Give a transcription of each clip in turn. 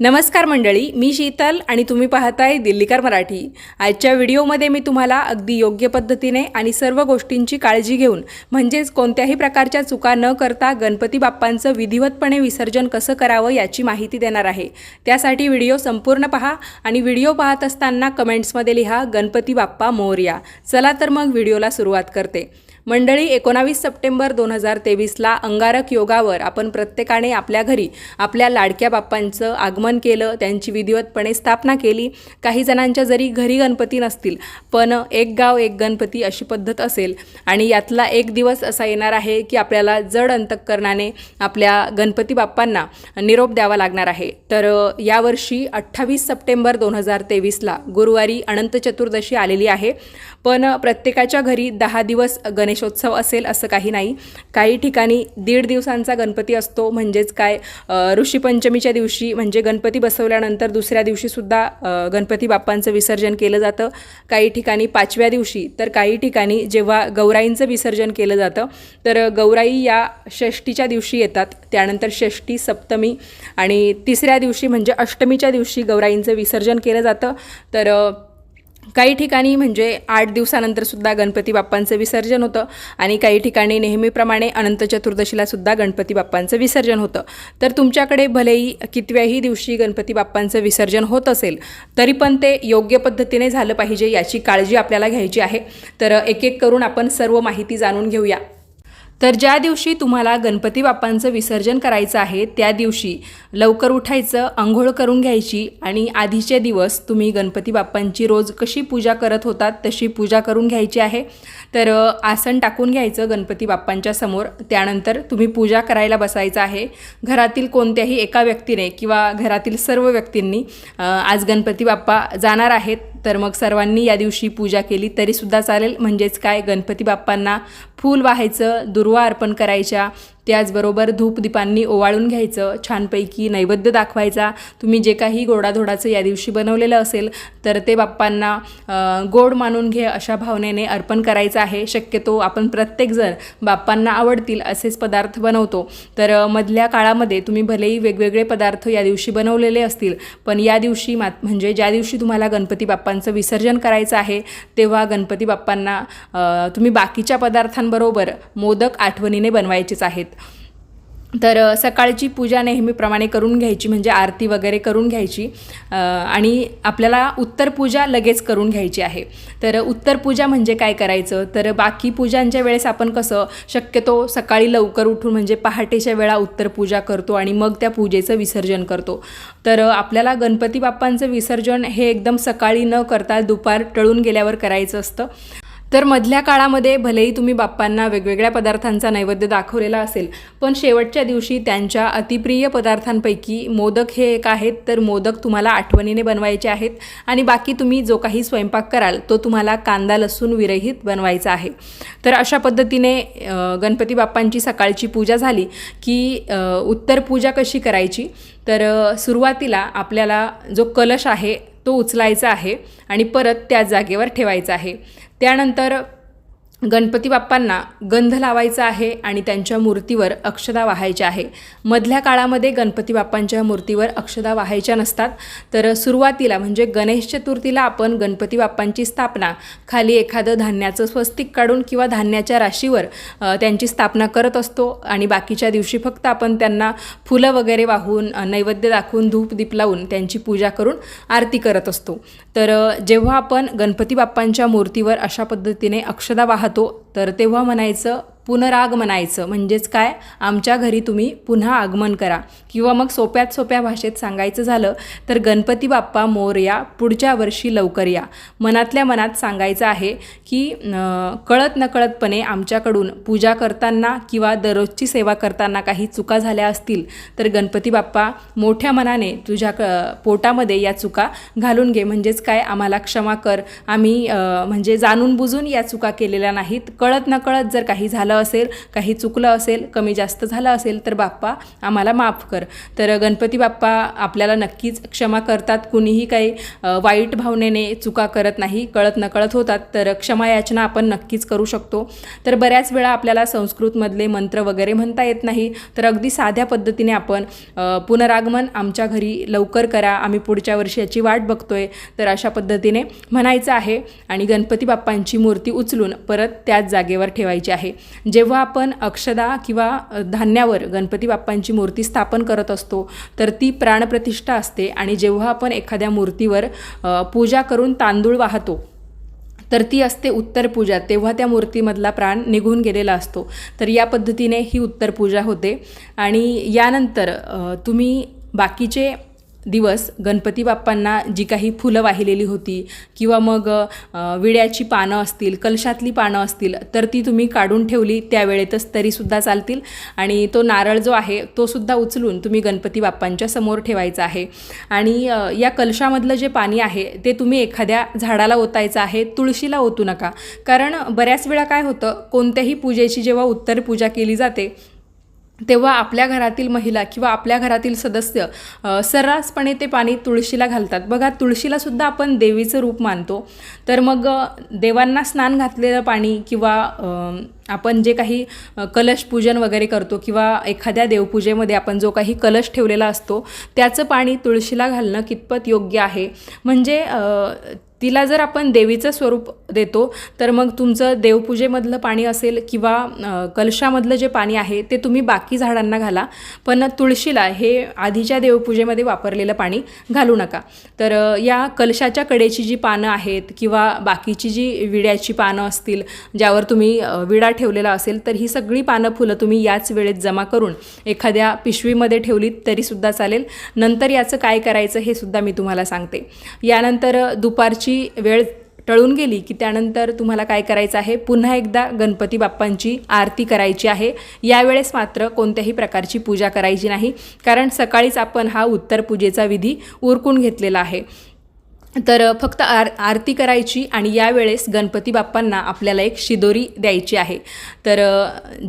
नमस्कार मंडळी मी शीतल आणि तुम्ही पाहताय दिल्लीकर मराठी. आजच्या व्हिडिओमध्ये मी तुम्हाला अगदी योग्य पद्धतीने आणि सर्व गोष्टींची काळजी घेऊन म्हणजेच कोणत्याही प्रकारच्या चुका न करता गणपती बाप्पांचं विधिवतपणे विसर्जन कसं करावं याची माहिती देणार आहे. त्यासाठी व्हिडिओ संपूर्ण पहा आणि व्हिडिओ पाहत असताना कमेंट्समध्ये लिहा गणपती बाप्पा मोरया. चला तर मग व्हिडिओला सुरुवात करते. मंडळी एकोणावीस सप्टेंबर दोन हजार तेवीसला अंगारक योगावर आपण प्रत्येकाने आपल्या घरी आपल्या लाडक्या बाप्पांचं आगमन केलं त्यांची विधिवतपणे स्थापना केली. काही जणांच्या जरी घरी गणपती नसतील पण एक गाव एक गणपती अशी पद्धत असेल आणि यातला एक दिवस असा येणार आहे की आपल्याला जड अंतकरणाने आपल्या गणपती बाप्पांना निरोप द्यावा लागणार आहे. तर यावर्षी अठ्ठावीस सप्टेंबर दोन हजार तेवीसला गुरुवारी अनंत चतुर्दशी आलेली आहे. पण प्रत्येकाच्या घरी दहा दिवस गणेश गणेशोत्सव असेल असं काही नाही. काही ठिकाणी दीड दिवसांचा गणपती असतो. म्हणजेच काय ऋषीपंचमीच्या दिवशी म्हणजे गणपती बसवल्यानंतर दुसऱ्या दिवशीसुद्धा गणपती बाप्पांचं विसर्जन केलं जातं. काही ठिकाणी पाचव्या दिवशी तर काही ठिकाणी जेव्हा गौराईंचं विसर्जन केलं जातं तर गौराई या षष्टीच्या दिवशी येतात. त्यानंतर षष्टी सप्तमी आणि तिसऱ्या दिवशी म्हणजे अष्टमीच्या दिवशी गौराईंचं विसर्जन केलं जातं. तर काही ठिकाणी म्हणजे आठ दिवसानंतर सुद्धा गणपती बाप्पांचं विसर्जन होतं आणि काही ठिकाणी नेहमीप्रमाणे अनंत चतुर्दशीला सुद्धा गणपती बाप्पांचं विसर्जन होतं. तर तुमच्याकडे भलेही कितव्याही दिवशी गणपती बाप्पांचं विसर्जन होत असेल तरी पण ते योग्य पद्धतीने झालं पाहिजे याची काळजी आपल्याला घ्यायची आहे. तर एक एक करून आपण सर्व माहिती जाणून घेऊया. तर ज्या दिवशी तुम्हाला गणपती बाप्पांचं विसर्जन करायचं आहे त्या दिवशी लवकर उठायचं आंघोळ करून घ्यायची आणि आधीचे दिवस तुम्ही गणपती बाप्पांची रोज कशी पूजा करत होतात तशी पूजा करून घ्यायची आहे. तर आसन टाकून घ्यायचं गणपती बाप्पांच्या समोर. त्यानंतर तुम्ही पूजा करायला बसायचं आहे. घरातील कोणत्याही एका व्यक्तीने किंवा घरातील सर्व व्यक्तींनी आज गणपती बाप्पा जाणार आहेत. तर मग सर्वांनी या दिवशी पूजा केली तरीसुद्धा चालेल. म्हणजेच काय? गणपती बाप्पांना फूल वाहायचं दुर्वा अर्पण करायच्या त्याचबरोबर धूपदीपांनी ओवाळून घ्यायचं छानपैकी नैवेद्य दाखवायचा. तुम्ही जे काही गोडाधोडाचं या दिवशी बनवलेलं असेल तर ते बाप्पांना गोड मानून घे अशा भावनेने अर्पण करायचं आहे. शक्यतो आपण प्रत्येकजण बाप्पांना आवडतील असेच पदार्थ बनवतो. तर मधल्या काळामध्ये तुम्ही भलेही वेगवेगळे पदार्थ या दिवशी बनवलेले असतील पण या दिवशी मात म्हणजे ज्या दिवशी तुम्हाला गणपती बाप्पांचं विसर्जन करायचं आहे तेव्हा गणपती बाप्पांना तुम्ही बाकीच्या पदार्थांबरोबर मोदक आठवणीने बनवायचेच आहेत. तर सकाळची पूजा नेहमीप्रमाणे करून घ्यायची म्हणजे आरती वगैरे करून घ्यायची. आणि आपल्याला उत्तर पूजा लगेच करून घ्यायची आहे. तर उत्तर पूजा म्हणजे काय करायचं? तर बाकी पूजांच्या वेळेस आपण कसं शक्यतो सकाळी लवकर उठून म्हणजे पहाटेच्या वेळा उत्तर पूजा करतो आणि मग त्या पूजेचं विसर्जन करतो. तर आपल्याला गणपती बाप्पांचं विसर्जन हे एकदम सकाळी न करता दुपार टळून गेल्यावर करायचं असतं. तर मधल्या काळामध्ये भलेही तुम्ही बाप्पांना वेगवेगळ्या पदार्थांचा नैवेद्य दाखवलेला असेल पण शेवटच्या दिवशी त्यांच्या अतिप्रिय पदार्थांपैकी मोदक हे एक आहेत. तर मोदक तुम्हाला आठवणीने बनवायचे आहेत आणि बाकी तुम्ही जो काही स्वयंपाक कराल तो तुम्हाला कांदा लसूण विरहित बनवायचा आहे. तर अशा पद्धतीने गणपती बाप्पांची सकाळची पूजा झाली की उत्तर पूजा कशी करायची? तर सुरुवातीला आपल्याला जो कलश आहे तो उचलायचा आहे आणि परत त्या जागेवर ठेवायचा आहे. त्यानंतर गणपती बाप्पांना गंध लावायचा आहे आणि त्यांच्या मूर्तीवर अक्षदा वाहायच्या आहे. मधल्या काळामध्ये गणपती बाप्पांच्या मूर्तीवर अक्षदा वाहायच्या नसतात. तर सुरुवातीला म्हणजे गणेश चतुर्थीला आपण गणपती बाप्पांची स्थापना खाली एखादं धान्याचं स्वस्तिक काढून किंवा धान्याच्या राशीवर त्यांची स्थापना करत असतो. आणि बाकीच्या दिवशी फक्त आपण त्यांना फुलं वगैरे वाहून नैवेद्य दाखवून धूप दीप लावून त्यांची पूजा करून आरती करत असतो. तर जेव्हा आपण गणपती बाप्पांच्या मूर्तीवर अशा पद्धतीने अक्षदा वाहत तर तेव्हा म्हणायचं पुनराग म्हणायचं. म्हणजेच काय? आमच्या घरी तुम्ही पुन्हा आगमन करा. किंवा मग सोप्यात सोप्या भाषेत सांगायचं झालं तर गणपती बाप्पा मोरया पुढच्या वर्षी लवकर या. मनातल्या मनात सांगायचं आहे की कळत नकळतपणे आमच्याकडून पूजा करताना किंवा दररोजची सेवा करताना काही चुका झाल्या असतील तर गणपती बाप्पा मोठ्या मनाने तुझ्या क पोटामध्ये या चुका घालून घे. म्हणजेच काय? आम्हाला क्षमा कर. आम्ही म्हणजे जाणून बुजून या चुका केलेल्या नाहीत. कळत नकळत जर काही झालं असेल काही चुकलं असेल कमी जास्त झालं असेल तर बाप्पा आम्हाला माफ कर. तर गणपती बाप्पा आपल्याला नक्कीच क्षमा करतात. कुणीही काही वाईट भावनेने चुका करत नाही कळत नकळत होतात तर क्षमा याचना आपण नक्कीच करू शकतो. तर बऱ्याच वेळा आपल्याला संस्कृतमधले मंत्र वगैरे म्हणता येत नाही तर अगदी साध्या पद्धतीने आपण पुनरागमन आमच्या घरी लवकर करा. आम्ही पुढच्या वर्षी याची वाट बघतोय. तर अशा पद्धतीने म्हणायचं आहे आणि गणपती बाप्पांची मूर्ती उचलून परत त्याच जागेवर ठेवायची आहे. जेव्हा आपण अक्षदा किंवा धान्यावर गणपती बाप्पांची मूर्ती स्थापन करत असतो तर ती प्राणप्रतिष्ठा असते आणि जेव्हा आपण एखाद्या मूर्तीवर पूजा करून तांदूळ वाहतो तर ती असते उत्तर पूजा. तेव्हा त्या मूर्तीमधला प्राण निघून गेलेला असतो. तर या पद्धतीने ही उत्तर पूजा होते. आणि यानंतर तुम्ही बाकीचे दिवस गणपती बाप्पांना जी काही फुलं वाहिलेली होती किंवा मग विड्याची पानं असतील कलशातली पानं असतील तर ती तुम्ही काढून ठेवली त्यावेळेतच तरीसुद्धा चालतील. आणि तो नारळ जो आहे तो सुद्धा उचलून तुम्ही गणपती बाप्पांच्या समोर ठेवायचा आहे. आणि या कलशामधलं जे पाणी आहे ते तुम्ही एखाद्या झाडाला ओतायचं आहे तुळशीला ओतू नका. कारण बऱ्याच वेळा काय होतं कोणत्याही पूजेची जेव्हा उत्तर पूजा केली जाते तेव्हा आपल्या घरातील महिला किंवा आपल्या घरातील सदस्य सर्रासपणे ते पाणी तुळशीला घालतात. बघा तुळशीलासुद्धा आपण देवीचं रूप मानतो. तर मग देवांना स्नान घातलेलं पाणी किंवा आपण जे काही कलश पूजन वगैरे करतो किंवा एखाद्या देवपूजेमध्ये आपण जो काही कलश ठेवलेला असतो त्याचं पाणी तुळशीला घालणं कितपत योग्य आहे? म्हणजे तिला जर आपण देवीचं स्वरूप देतो तर मग तुमचं देवपूजेमधलं पाणी असेल किंवा कलशामधलं जे पाणी आहे ते तुम्ही बाकी झाडांना घाला. पण तुळशीला हे आधीच्या देवपूजेमध्ये वापरलेलं पाणी घालू नका. तर या कलशाच्या कडेची जी पानं आहेत किंवा बाकीची जी विड्याची पानं असतील ज्यावर तुम्ही विडा ठेवलेला असेल तर ही सगळी पानं फुलं तुम्ही याच वेळेत जमा करून एखाद्या पिशवीमध्ये ठेवलीत तरीसुद्धा चालेल. नंतर याचं काय करायचं हे सुद्धा मी तुम्हाला सांगते. यानंतर दुपारची वेळ टळून गेली की त्यानंतर तुम्हाला काय करायचं आहे? पुन्हा एकदा गणपती बाप्पांची आरती करायची आहे. यावेळेस मात्र कोणत्याही प्रकारची पूजा करायची नाही. कारण सकाळीच आपण हा उत्तर पूजेचा विधी उरकून घेतलेला आहे. तर फक्त आर आरती करायची आणि यावेळेस गणपती बाप्पांना आपल्याला एक शिदोरी द्यायची आहे. तर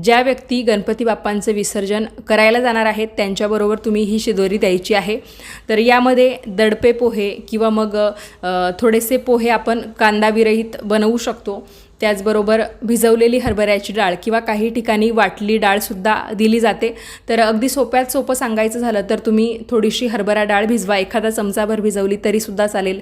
ज्या व्यक्ती गणपती बाप्पांचं विसर्जन करायला जाणार आहेत त्यांच्याबरोबर तुम्ही ही शिदोरी द्यायची आहे. तर यामध्ये दडपे पोहे किंवा मग थोडेसे पोहे आपण कांदाविरहित बनवू शकतो. त्याचबरोबर भिजवलेली हरभऱ्याची डाळ किंवा काही ठिकाणी वाटली डाळसुद्धा दिली जाते. तर अगदी सोप्यात सोपं सांगायचं झालं तर तुम्ही थोडीशी हरभरा डाळ भिजवा. एखादा चमचाभर भिजवली तरीसुद्धा चालेल.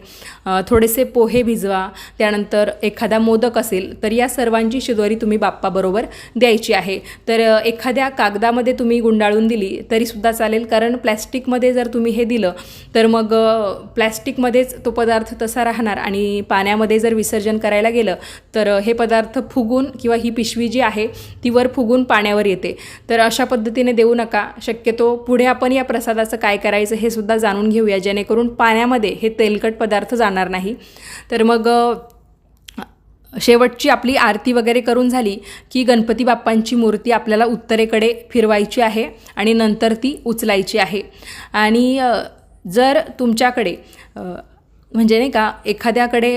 थोडेसे पोहे भिजवा. त्यानंतर एखादा मोदक असेल तर या सर्वांची शिदोरी तुम्ही बाप्पाबरोबर द्यायची आहे. तर एखाद्या कागदामध्ये तुम्ही गुंडाळून दिली तरीसुद्धा चालेल. कारण प्लॅस्टिकमध्ये जर तुम्ही हे दिलं तर मग प्लॅस्टिकमध्येच तो पदार्थ तसा राहणार आणि पाण्यामध्ये जर विसर्जन करायला गेलं तर हे पदार्थ फुगून किंवा ही पिशवी जी आहे ती वर फुगून पाण्यावर येते. तर अशा पद्धतीने देऊ नका. शक्यतो पुढे आपण या प्रसादाचं काय करायचं हे सुद्धा जाणून घेऊया. जेणेकरून पाण्यामध्ये हे तेलकट पदार्थ जाणार नाही. तर मग शेवटची आपली आरती वगैरे करून झाली की गणपती बाप्पांची मूर्ती आपल्याला उत्तरेकडे फिरवायची आहे आणि नंतर ती उचलायची आहे. आणि जर तुमच्याकडे म्हणजे नाही का एखाद्याकडे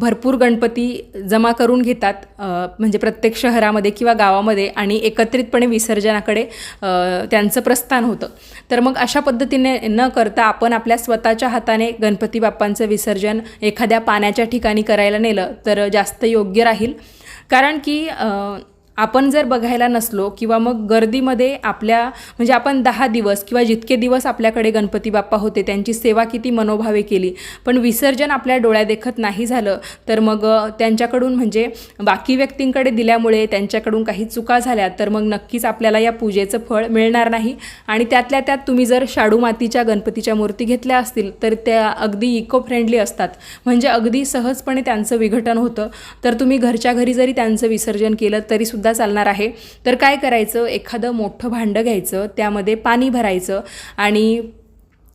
भरपूर गणपती जमा करून घेतात म्हणजे प्रत्येक शहरामध्ये किंवा गावामध्ये आणि एकत्रितपणे विसर्जनाकडे त्यांचं प्रस्थान होतं. तर मग अशा पद्धतीने न करता आपण आपल्या स्वतःच्या हाताने गणपती बाप्पांचं विसर्जन एखाद्या पाण्याच्या ठिकाणी करायला नेलं तर जास्त योग्य राहील. कारण की आपण जर बघायला नसलो किंवा मग गर्दीमध्ये आपल्या म्हणजे आपण दहा दिवस किंवा जितके दिवस आपल्याकडे गणपती बाप्पा होते त्यांची सेवा किती मनोभावे केली. पण विसर्जन आपल्या डोळ्यादेखत नाही झालं तर मग त्यांच्याकडून म्हणजे बाकी व्यक्तींकडे दिल्यामुळे त्यांच्याकडून काही चुका झाल्या तर मग नक्कीच आपल्याला या पूजेचं फळ मिळणार नाही. आणि त्यातल्या त्यात तुम्ही जर शाडू मातीच्या गणपतीच्या मूर्ती घेतल्या असतील तर त्या अगदी इको फ्रेंडली असतात. म्हणजे अगदी सहजपणे त्यांचं विघटन होतं. तर तुम्ही घरच्या घरी जरी त्यांचं विसर्जन केलं तरीसुद्धा सुद्धा चालणार आहे. तर काय करायचं? एखादं मोठं भांडं घ्यायचं त्यामध्ये पाणी भरायचं आणि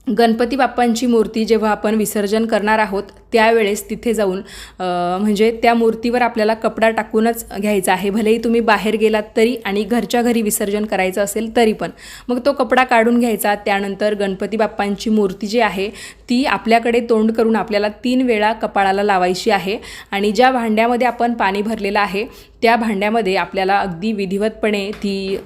गणपती बाप्पांची मूर्ती जेव्हा आपण विसर्जन करणार आहोत त्यावेळेस तिथे जाऊन म्हणजे त्या मूर्तीवर आपल्याला कपडा टाकूनच घ्यायचा आहे. भलेही तुम्ही बाहेर गेलात तरी आणि घरच्या घरी विसर्जन करायचं असेल तरी पण. मग तो कपडा काढून घ्यायचा त्यानंतर गणपती बाप्पांची मूर्ती जी आहे ती आपल्याकडे तोंड करून आपल्याला तीन वेळा कपाळाला लावायची आहे आणि ज्या भांड्यामध्ये आपण पाणी भरलेलं आहे त्या भांड्यामध्ये आपल्याला अगदी विधिवतपणे ती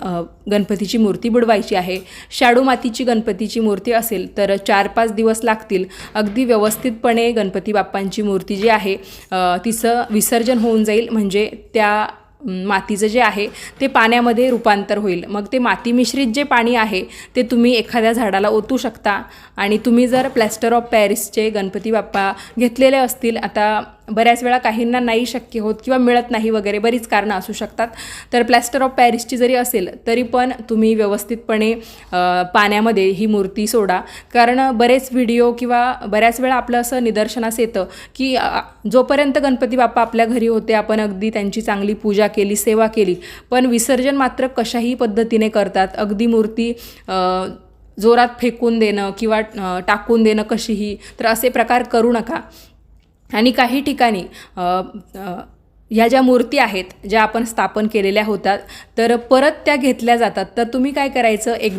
गणपतीची मूर्ती बुडवायची आहे. शाडू मातीची गणपतीची मूर्ती असेल तर चार पाच दिवस लागतील. अगदी व्यवस्थितपणे गणपती बाप्पांची मूर्ती जी आहे तिचं विसर्जन होऊन जाईल. म्हणजे त्या मातीचं जे आहे ते पाण्यामध्ये रूपांतर होईल. मग ते माती मिश्रित जे पाणी आहे ते तुम्ही एखाद्या झाडाला ओतू शकता. आणि तुम्ही जर प्लॅस्टर ऑफ पॅरिसचे गणपती बाप्पा घेतलेले असतील आता बऱ्याच वेळा काहींना नाही शक्य होत किंवा मिळत नाही वगैरे बरीच कारणं असू शकतात. तर प्लॅस्टर ऑफ पॅरिसची जरी असेल तरी पण तुम्ही व्यवस्थितपणे पाण्यामध्ये ही मूर्ती सोडा. कारण बरेच व्हिडिओ किंवा बऱ्याच वेळा आपलं असं निदर्शनास येतं की जोपर्यंत गणपती बाप्पा आपल्या घरी होते आपण अगदी त्यांची चांगली पूजा केली सेवा केली पण विसर्जन मात्र कशाही पद्धतीने करतात. अगदी मूर्ती जोरात फेकून देणं किंवा टाकून देणं कशीही तर असे प्रकार करू नका. आणि काही ठिकाणी ह्या ज्या मूर्ती आहेत ज्या आपण स्थापन केलेल्या होतात तर परत त्या घेतल्या जातात. तर तुम्ही काय करायचं? एक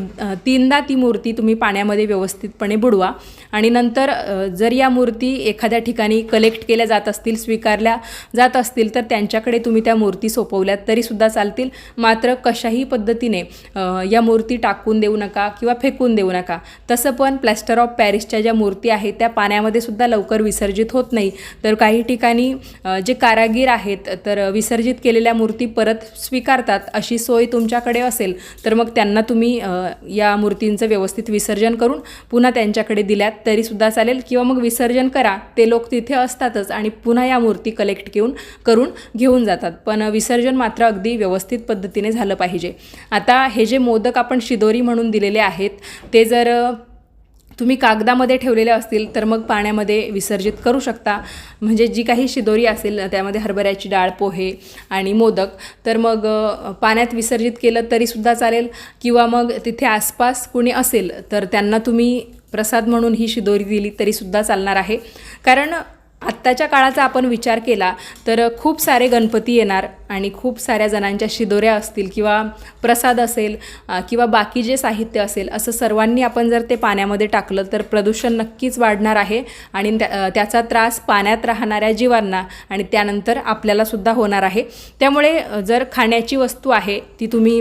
तीनदा ती मूर्ती तुम्ही पाण्यामध्ये व्यवस्थितपणे बुडवा आणि नंतर जर या मूर्ती एखाद्या ठिकाणी कलेक्ट केल्या जात असतील स्वीकारल्या जात असतील तर त्यांच्याकडे तुम्ही त्या मूर्ती सोपवल्यात तरीसुद्धा चालतील. मात्र कशाही पद्धतीने या मूर्ती टाकून देऊ नका किंवा फेकून देऊ नका. तसं पण प्लॅस्टर ऑफ पॅरिसच्या ज्या मूर्ती आहेत त्या पाण्यामध्ये सुद्धा लवकर विसर्जित होत नाही. तर काही ठिकाणी जे कारागीर आहेत तर विसर्जित केलेल्या मूर्ती परत स्वीकारतात अशी सोय तुमच्याकडे असेल तर मग त्यांना तुम्ही या मूर्तींचं व्यवस्थित विसर्जन करून पुन्हा त्यांच्याकडे दिल्यात तरीसुद्धा चालेल. किंवा मग विसर्जन करा ते लोक तिथे असतातच आणि पुन्हा या मूर्ती कलेक्ट घेऊन करून घेऊन जातात. पण विसर्जन मात्र अगदी व्यवस्थित पद्धतीने झालं पाहिजे. आता हे जे मोदक आपण शिदोरी म्हणून दिलेले आहेत ते जर तुम्ही कागदामध्ये ठेवलेले असतील तर मग पाण्यामध्ये विसर्जित करू शकता. म्हणजे जी काही शिदोरी असेल त्यामध्ये हरभऱ्याची डाळ पोहे आणि मोदक तर मग पाण्यात विसर्जित केलं तरीसुद्धा चालेल. किंवा मग तिथे आसपास कुणी असेल तर त्यांना तुम्ही प्रसाद म्हणून ही शिदोरी दिली तरीसुद्धा चालणार आहे. कारण आत्ताच्या काळाचा आपण विचार केला तर खूप सारे गणपती येणार आणि खूप साऱ्या जणांच्या शिदोऱ्या असतील किंवा प्रसाद असेल किंवा बाकी जे साहित्य असेल असं सर्वांनी आपण जर ते पाण्यामध्ये टाकलं तर प्रदूषण नक्कीच वाढणार आहे आणि त्या त्याचा त्रास पाण्यात राहणाऱ्या जीवांना आणि त्यानंतर आपल्यालासुद्धा होणार आहे. त्यामुळे जर खाण्याची वस्तू आहे ती तुम्ही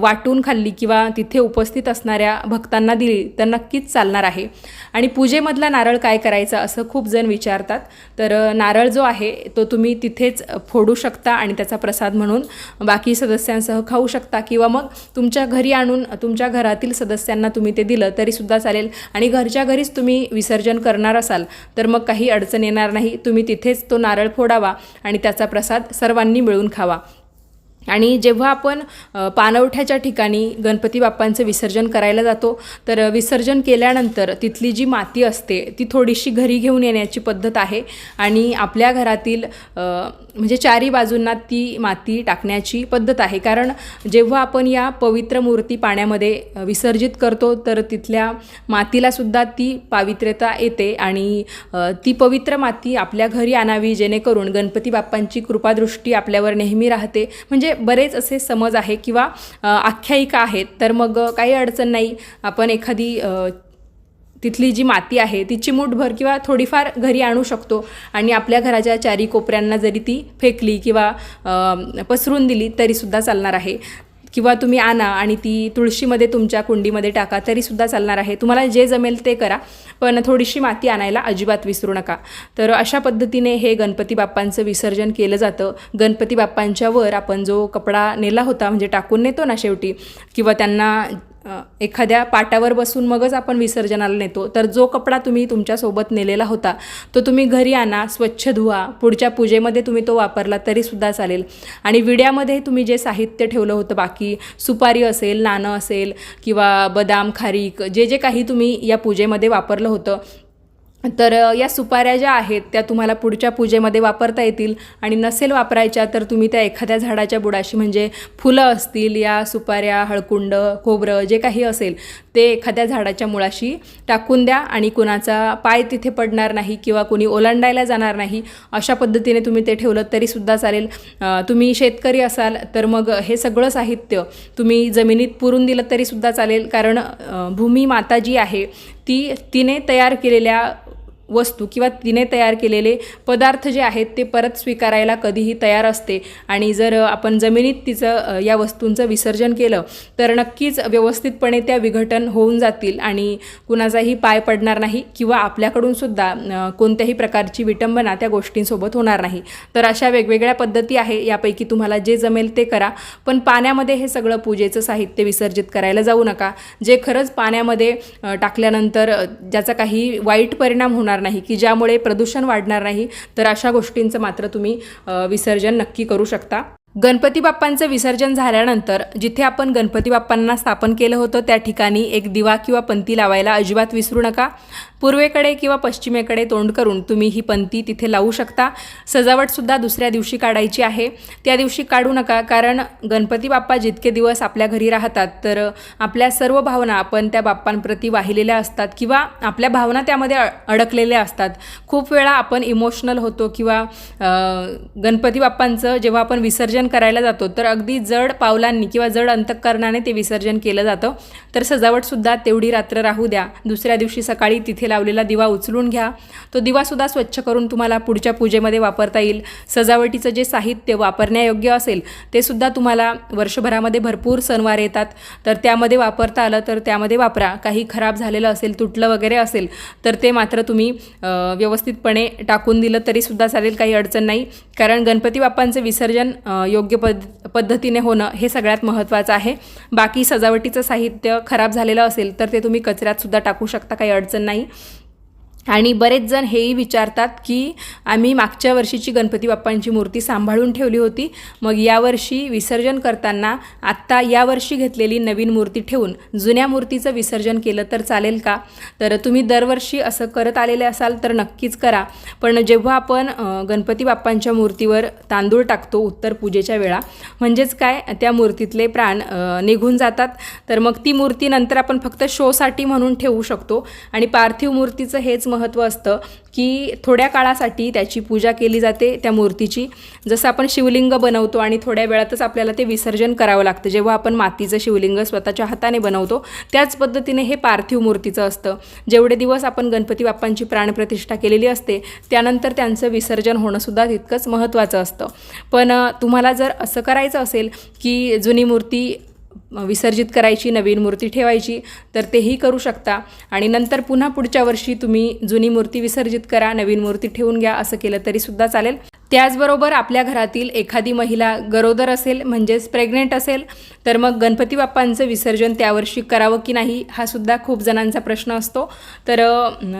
वाटून खाल्ली किंवा तिथे उपस्थित असणाऱ्या भक्तांना दिली तर नक्कीच चालणार आहे. आणि पूजेमधला नारळ काय करायचा असं खूप जण विचारतात. तर नारळ जो आहे तो तुम्ही तिथेच फोडू शकता आणि त्याचा प्रसाद म्हणून बाकी सदस्यांसह खाऊ शकता किंवा मग तुमच्या घरी आणून तुमच्या घरातील सदस्यांना तुम्ही ते दिलं तरीसुद्धा चालेल आणि घरच्या घरीच तुम्ही विसर्जन करणार असाल तर मग काही अडचण येणार नाही. तुम्ही तिथेच तो नारळ फोडावा आणि त्याचा प्रसाद सर्वांनी मिळून खावा. आणि जेव्हा आपण पाणवठ्याच्या ठिकाणी गणपती बाप्पांचं विसर्जन करायला जातो तर विसर्जन केल्यानंतर तिथली जी माती असते ती थोडीशी घरी घेऊन येण्याची पद्धत आहे आणि आपल्या घरातील म्हणजे चारी बाजूंना ती माती टाकण्याची पद्धत आहे. कारण जेव्हा आपण या पवित्र मूर्ती पाण्यामध्ये विसर्जित करतो तर तिथल्या मातीलासुद्धा ती पावित्र्यता येते आणि ती पवित्र माती आपल्या घरी आणावी जेणेकरून गणपती बाप्पांची कृपादृष्टी आपल्यावर नेहमी राहते. म्हणजे बरेच असे समज आहे किंवा आख्यायिका आहेत तर मग काही अडचण नाही. आपण एखादी तिथली जी माती आहे ती चिमूटभर किंवा थोडीफार घरी आणू शकतो. आणि आपल्या घराच्या चारी कोपऱ्यांना जरी ती फेकली किंवा पसरून दिली तरीसुद्धा चालणार आहे. किंवा तुम्ही आणा आणि ती तुळशीमध्ये तुमच्या कुंडीमध्ये टाका तरीसुद्धा चालणार आहे. तुम्हाला जे जमेल ते करा पण थोडीशी माती आणायला अजिबात विसरू नका. तर अशा पद्धतीने हे गणपती बाप्पांचं विसर्जन केलं जातं. गणपती बाप्पांच्या वर आपण जो कपडा नेला होता म्हणजे टाकून नेतो ना शेवटी किंवा त्यांना एखाद्या पाटावर बसून मगच आपण विसर्जनाला नेतो. तर जो कपडा तुम्ही तुमच्यासोबत नेलेला होता तो तुम्ही घरी आणा स्वच्छ धुवा. पुढच्या पूजेमध्ये तुम्ही तो वापरला तरीसुद्धा चालेल. आणि विड्यामध्ये तुम्ही जे साहित्य ठेवलं होतं बाकी सुपारी असेल नाणं असेल किंवा बदाम खारीक जे जे काही तुम्ही या पूजेमध्ये वापरलं होतं तर या सुपाऱ्या ज्या आहेत त्या तुम्हाला पुढच्या पूजेमध्ये वापरता येतील आणि नसेल वापरायच्या तर तुम्ही त्या एखाद्या झाडाच्या बुडाशी म्हणजे फुलं असतील या सुपाऱ्या हळकुंड खोबरं जे काही असेल ते एखाद्या झाडाच्या मुळाशी टाकून द्या आणि कुणाचा पाय तिथे पडणार नाही किंवा कुणी ओलांडायला जाणार नाही अशा पद्धतीने तुम्ही ते ठेवलं तरीसुद्धा चालेल. तुम्ही शेतकरी असाल तर मग हे सगळं साहित्य तुम्ही जमिनीत पुरून दिलं तरीसुद्धा चालेल. कारण भूमी माता जी आहे ती तिने तयार केलेल्या वस्तू किंवा तिने तयार केलेले पदार्थ जे आहेत ते परत स्वीकारायला कधीही तयार असते. आणि जर आपण जमिनीत तिचं या वस्तूंचं विसर्जन केलं तर नक्कीच व्यवस्थितपणे त्या विघटन होऊन जातील आणि कुणाचाही पाय पडणार नाही किंवा आपल्याकडून सुद्धा कोणत्याही प्रकारची विटंबना त्या गोष्टींसोबत होणार नाही. तर अशा वेगवेगळ्या पद्धती आहे यापैकी तुम्हाला जे जमेल ते करा. पण पाण्यामध्ये हे सगळं पूजेचं साहित्य विसर्जित करायला जाऊ नका. जे खरंच पाण्यामध्ये टाकल्यानंतर ज्याचा काही वाईट परिणाम होणार नाही की ज्यामुळे प्रदूषण वाढणार नाही तर अशा गोष्टींचं मात्र तुम्ही विसर्जन नक्की करू शकता. गणपती बाप्पांचं विसर्जन झाल्यानंतर जिथे आपण गणपती बाप्पांना स्थापन केलं होतं त्या ठिकाणी एक दिवा किंवा पंती लावायला अजिबात विसरू नका. पूर्वेकडे किंवा पश्चिमेकडे तोंड करून तुम्ही ही पंती तिथे लावू शकता. सजावटसुद्धा दुसऱ्या दिवशी काढायची आहे. त्या दिवशी काढू नका कारण गणपती बाप्पा जितके दिवस आपल्या घरी राहतात तर आपल्या सर्व भावना आपण त्या बाप्पांप्रती वाहिलेल्या असतात किंवा आपल्या भावना त्यामध्ये अ- अडकलेल्या असतात. खूप वेळा आपण इमोशनल होतो किंवा गणपती बाप्पांचं जेव्हा आपण विसर्जन करायला जातो तर अगदी जड पावलांनी किंवा जड अंतकरणाने ते विसर्जन केलं जातं. तर सजावटसुद्धा तेवढी रात्र राहू द्या. दुसऱ्या दिवशी सकाळी तिथे लावलेला दिवा उचलून घ्या. तो दिवासुद्धा स्वच्छ करून तुम्हाला पुढच्या पूजेमध्ये वापरता येईल. सजावटीचं जे साहित्य वापरण्यायोग्य असेल ते सुद्धा तुम्हाला वर्षभरामध्ये भरपूर सणवार येतात. तर त्यामध्ये वापरता आलं तर त्यामध्ये वापरा. काही खराब झालेलं असेल तुटलं वगैरे असेल तर ते मात्र तुम्ही व्यवस्थितपणे टाकून दिलं तरीसुद्धा चालेल काही अडचण नाही. कारण गणपती बाप्पांचं विसर्जन योग्य पद पद्धतीने होणं हे सगळ्यात महत्त्वाचं आहे. बाकी सजावटीचं साहित्य खराब झालेलं असेल तर ते तुम्ही कचऱ्यातसुद्धा टाकू शकता काही अडचण नाही. आणि बरेच जण हेही विचारतात की आम्ही मागच्या वर्षीची गणपती बाप्पांची मूर्ती सांभाळून ठेवली होती. मग यावर्षी विसर्जन करताना आत्ता यावर्षी घेतलेली नवीन मूर्ती ठेवून जुन्या मूर्तीचं विसर्जन केलं तर चालेल का? तर तुम्ही दरवर्षी असं करत आलेले असाल तर नक्कीच करा. पण जेव्हा आपण गणपती बाप्पांच्या मूर्तीवर तांदूळ टाकतो उत्तर पूजेच्या वेळा म्हणजेच काय? त्या मूर्तीतले प्राण निघून जातात. तर मग ती मूर्ती नंतर आपण फक्त शोसाठी म्हणून ठेवू शकतो. आणि पार्थिव मूर्तीचं हेच महत्त्व असतं की थोड्या काळासाठी त्याची पूजा केली जाते त्या मूर्तीची. जसं आपण शिवलिंग बनवतो आणि थोड्या वेळातच आपल्याला ते विसर्जन करावं लागतं. जेव्हा आपण मातीचं शिवलिंग स्वतःच्या हाताने बनवतो त्याच पद्धतीने हे पार्थिव मूर्तीचं असतं. जेवढे दिवस आपण गणपती बाप्पांची प्राणप्रतिष्ठा केलेली असते त्यानंतर त्यांचं विसर्जन होणंसुद्धा तितकंच महत्त्वाचं असतं. पण तुम्हाला जर असं करायचं असेल की जुनी मूर्ती विसर्जित करायची नवीन मूर्ती ठेवायची तर तेही करू शकता. आणि नंतर पुन्हा पुढच्या वर्षी तुम्ही जुनी मूर्ती विसर्जित करा नवीन मूर्ती ठेवून घ्या असं केलं तरीसुद्धा चालेल. त्याचबरोबर आपल्या घरातील एखादी महिला गरोदर असेल म्हणजेच प्रेग्नेंट असेल तर मग गणपती बाप्पांचं विसर्जन त्यावर्षी करावं की नाही हा सुद्धा खूप जणांचा प्रश्न असतो. तर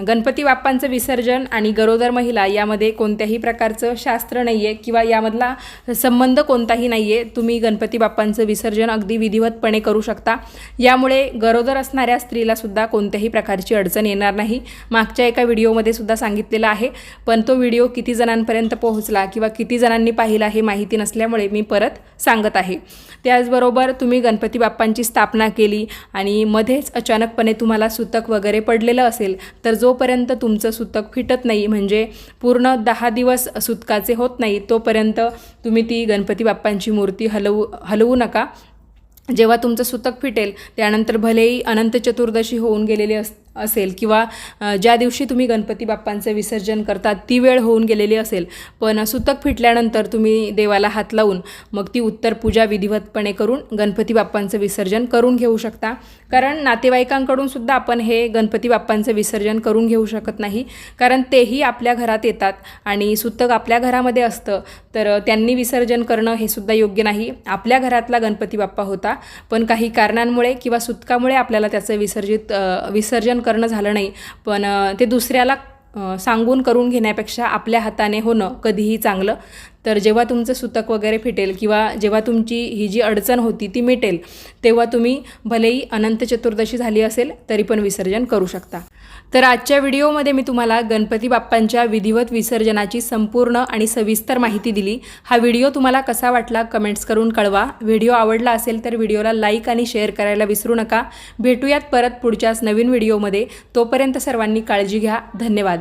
गणपती बाप्पांचं विसर्जन आणि गरोदर महिला यामध्ये कोणत्याही प्रकारचं शास्त्र नाही आहे किंवा यामधला संबंध कोणताही नाही आहे तुम्ही गणपती बाप्पांचं विसर्जन अगदी विधिवतपणे करू शकता. यामुळे गरोदर असणाऱ्या स्त्रीला सुद्धा कोणत्याही प्रकारची अडचण येणार नाही. मागच्या एका व्हिडिओमध्ये सुद्धा सांगितलेलं आहे पण तो व्हिडिओ किती जणांपर्यंत पोहोचला किंवा किती जणांनी पाहिला हे माहिती नसल्यामुळे मी परत सांगत आहे. त्याचबरोबर तुम्ही गणपती बाप्पांची स्थापना केली आणि मध्येच अचानकपणे तुम्हाला सुतक वगैरे पडलेलं असेल तर जोपर्यंत तुमचं सुतक फिटत नाही म्हणजे पूर्ण दहा दिवस सुतकाचे होत नाही तोपर्यंत तुम्ही ती गणपती बाप्पांची मूर्ती हलवू हलवू नका. जेव्हा तुमचं सुतक फिटेल त्यानंतर भलेही अनंत चतुर्दशी होऊन गेलेली अस असेल किंवा ज्या दिवशी तुम्ही गणपती बाप्पांचं विसर्जन करतात ती वेळ होऊन गेलेली असेल. पण सुतक फिटल्यानंतर तुम्ही देवाला हात लावून मग ती उत्तर पूजा विधिवतपणे करून गणपती बाप्पांचं विसर्जन करून घेऊ शकता. कारण नातेवाईकांकडून सुद्धा आपण हे गणपती बाप्पांचं विसर्जन करून घेऊ शकत नाही. कारण तेही आपल्या घरात येतात आणि सुतक आपल्या घरामध्ये असतं तर त्यांनी विसर्जन करणं हे सुद्धा योग्य नाही. आपल्या घरातला गणपती बाप्पा होता पण काही कारणांमुळे किंवा सुतकामुळे आपल्याला त्याचं विसर्जित विसर्जन करणं झालं नाही. पण ते दुसऱ्याला सांगून करून घेण्यापेक्षा आपल्या हाताने होणं कधीही चांगलं. तर जेव्हा तुमचं सुतक वगैरे फिटेल किंवा जेव्हा तुमची ही जी अडचण होती ती मिटेल तेव्हा तुम्ही भलेही अनंत चतुर्दशी झाली असेल तरी पण विसर्जन करू शकता. तर आजच्या व्हिडिओमध्ये मी तुम्हाला गणपती बाप्पांच्या विधिवत विसर्जनाची संपूर्ण आणि सविस्तर माहिती दिली. हा व्हिडिओ तुम्हाला कसा वाटला कमेंट्स करून कळवा. व्हिडिओ आवडला असेल तर व्हिडिओला लाईक आणि शेअर करायला विसरू नका. भेटूयात परत पुढच्याच नवीन व्हिडिओमध्ये. तोपर्यंत सर्वांनी काळजी घ्या. धन्यवाद.